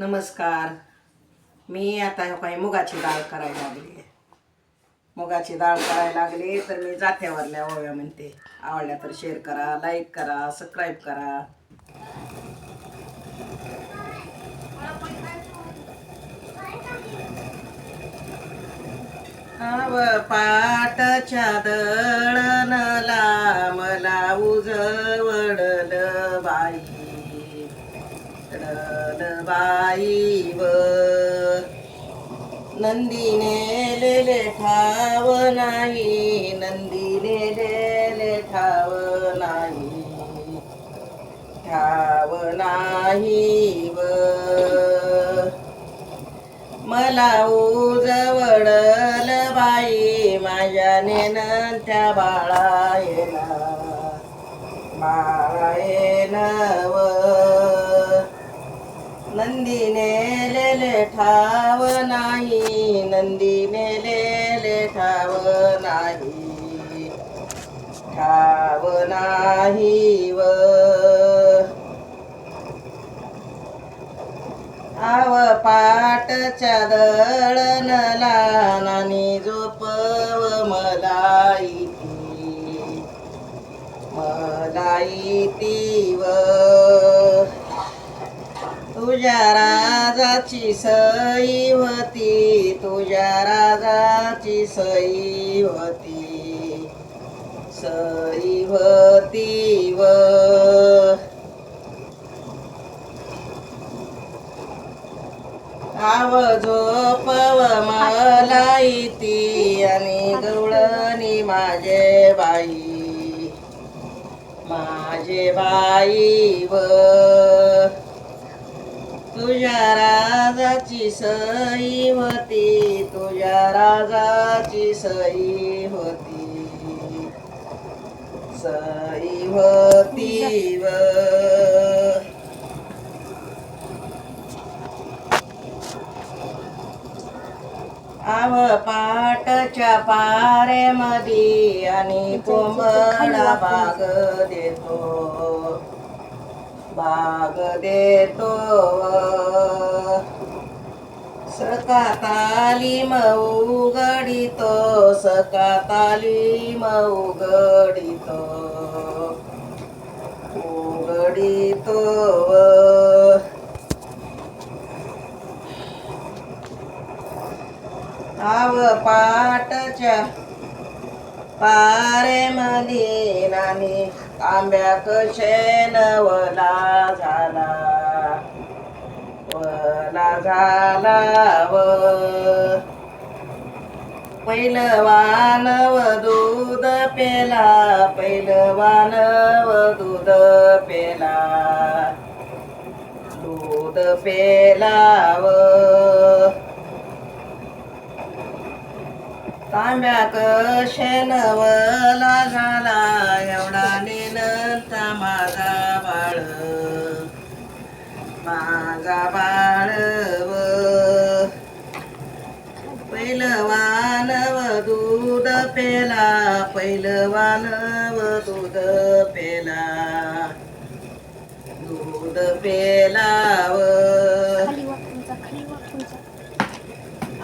नमस्कार. मी आता हे काही मुगाची डाळ करायला लागली मुगाची डाळ करायला लागली तर मी जात्यावरल्या ओव्या म्हणते. आवडल्या तर शेअर करा लाईक करा सबस्क्राईब करा. आव पाटाच्या दळणला मला उजवडलं बाई. रणबाईव बाई व लेले ठाव नाही नंदिने लेले ठाव नाही ठाव नाही व मला उजवडल बाई माझ्या नेनंत्या बाळा येणार बाळा येनव नंदीने लेले ठाव नाही नंदीने लेले ठाव नाही. ठाव नाही व. आव पाटच्या दळणला नानी झोपव मलाई ती मलाई ती व. तुझ्या राजाची सई होती तुझ्या राजाची सई होती. सई होती व आव झोपव मला इती आणि गवळणी माझे बाई. माझे बाई व तुझ्या राजाची सई होती तुझ्या राजाची सई होती. सई होती व आव पाटच्या पारेमध्ये आणि कोंबडा बाग देतो. भाग देतो सका तालीम सकाताली सका तालीम उघडितो उघडितो आव पाटच्या पारे मध्ये आंब्याक आंब्या वला झाला. वला झाला व पैलवान व दूध पेला. पैलवान व दूध पेला. दूध पेला व तांब्या कशेनवला मानव पैलवानव दूध पेला. पैलवानव दूध पेला. दूध पेलाव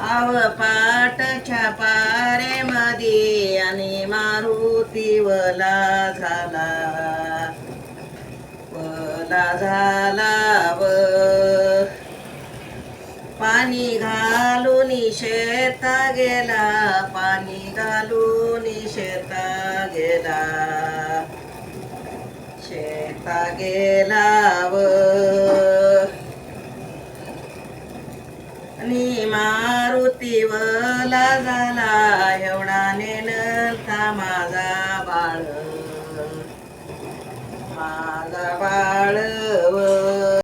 आव पाटच्या पारे मध्ये आणि मारुती वला झाला. वला झाला. पाणी घालून शेता गेला पाणी घालून शेता गेला शेता गेला व